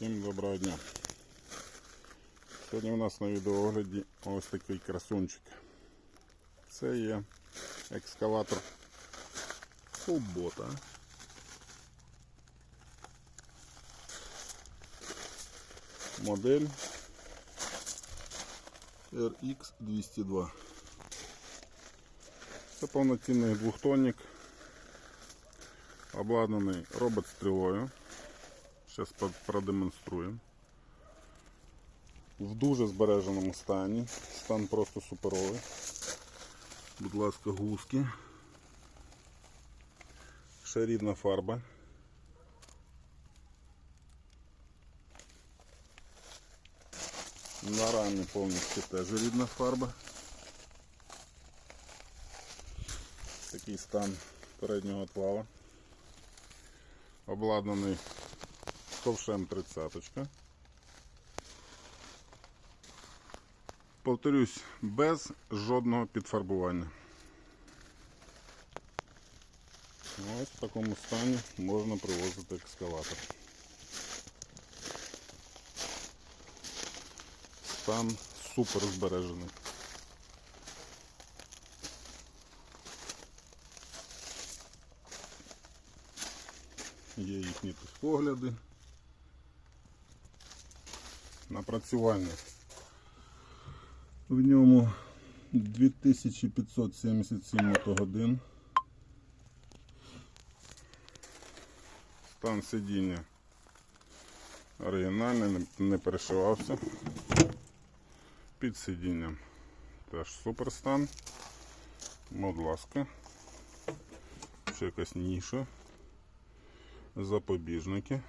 Всім доброго дня. Сьогодні у нас на відеоогляді ось такий красунчик. Це є екскаватор Кубота. Модель RX202. Це повноцінний двохтонник, обладнаний робот-стрілою. Зараз продемонструємо. В дуже збереженому стані. Стан просто суперовий. Будь ласка, гуски. Ще рідна фарба. На рамі повністю теж рідна фарба. Такий стан переднього отвала. Обладнаний ковшем 30. Повторюсь, без жодного підфарбування. Ось в такому стані можна привозити екскаватор. Стан супер збережений. Є їхні погляди. Напрацювання. В ньому 2577 мотогодин. Стан сидіння оригінальний, не- перешивався. Під сидінням теж супер стан. Будь ласка. Ще якась ніша. Запобіжники.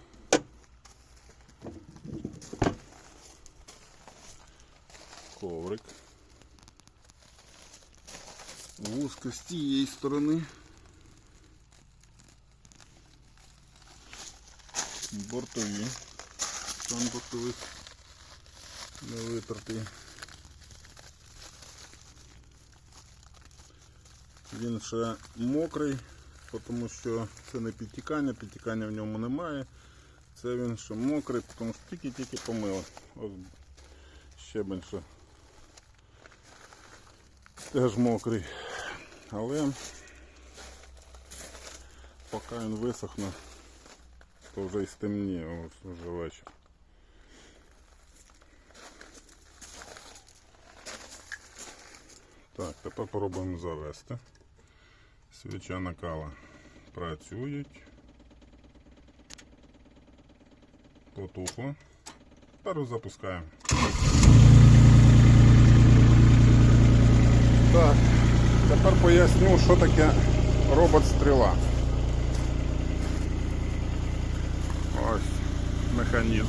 Коврик. Вузка з тієї сторони. Бортові. Стан бортових не витертий. Він ще мокрий, тому що це не підтікання, підтікання в ньому немає. Це він ще мокрий, тому що тільки-тільки помили. Ось ще теж мокрий. Але поки він висохне, то вже і стемніє, ось вже вечір. Так, тепер попробуємо завести. Свіча накала працюють. Потухло. Тепер запускаємо. Так, тепер поясню, що таке робот-стріла. Ось механізм.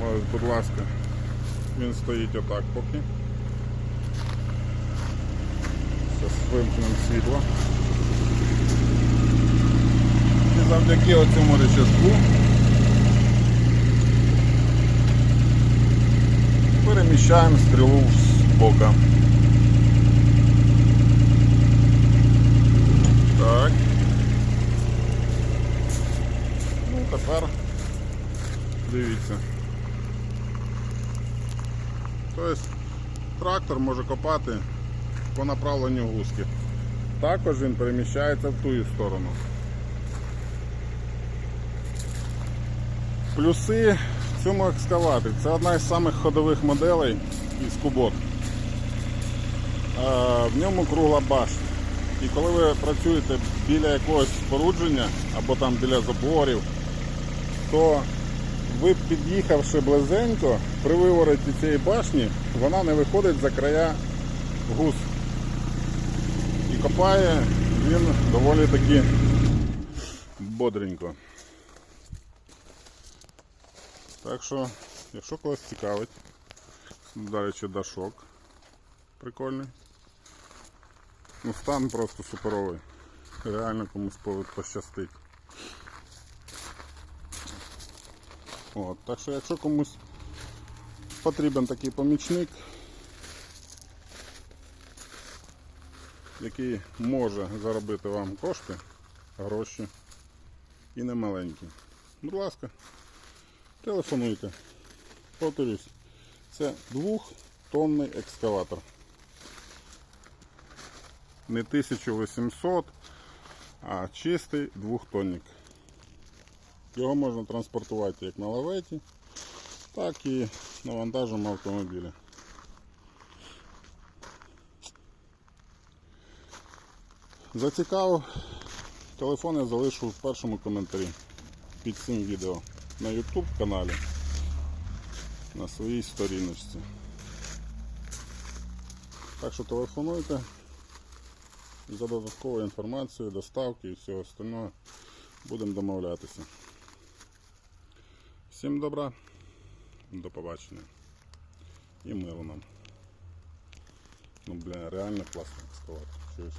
Ось, будь ласка, він стоїть отак поки. Зараз вимкнемо світло. І завдяки оцьому рычажку переміщаємо стрілу з бока. Так. Ну тепер дивіться. Тобто трактор може копати по направленню гуски. Також він переміщається в ту сторону. Плюси цьому екскаваторі. Це одна із самих ходових моделей із Кубот. Е, В ньому кругла башня. І коли ви працюєте біля якогось спорудження або там біля заборів, то ви під'їхавши близенько, при вивороті цієї башні, вона не виходить за края гус. І копає він доволі таки бодренько. Так що, якщо когось цікавить, до речі, дашок прикольний. Ну, стан просто суперовий. Реально комусь по- пощастить. От, так що, якщо комусь потрібен такий помічник, який може заробити вам кошти, гроші, і не маленький. Будь ласка, телефонуйте. Повторюсь, це двохтонний екскаватор. Не 1800, а чистий двохтонник. Його можна транспортувати як на лаветі, так і на вантажному автомобілі. Зацікавив, телефон я залишу в першому коментарі під цим відео на YouTube каналі на своїй сторіночці. Так що телефонуйте за додатковою інформацією, доставки і всього остального будемо домовлятися. Всім добра, до побачення. І мило нам. Ну, бля, реально класний екскаватор. Чуєш?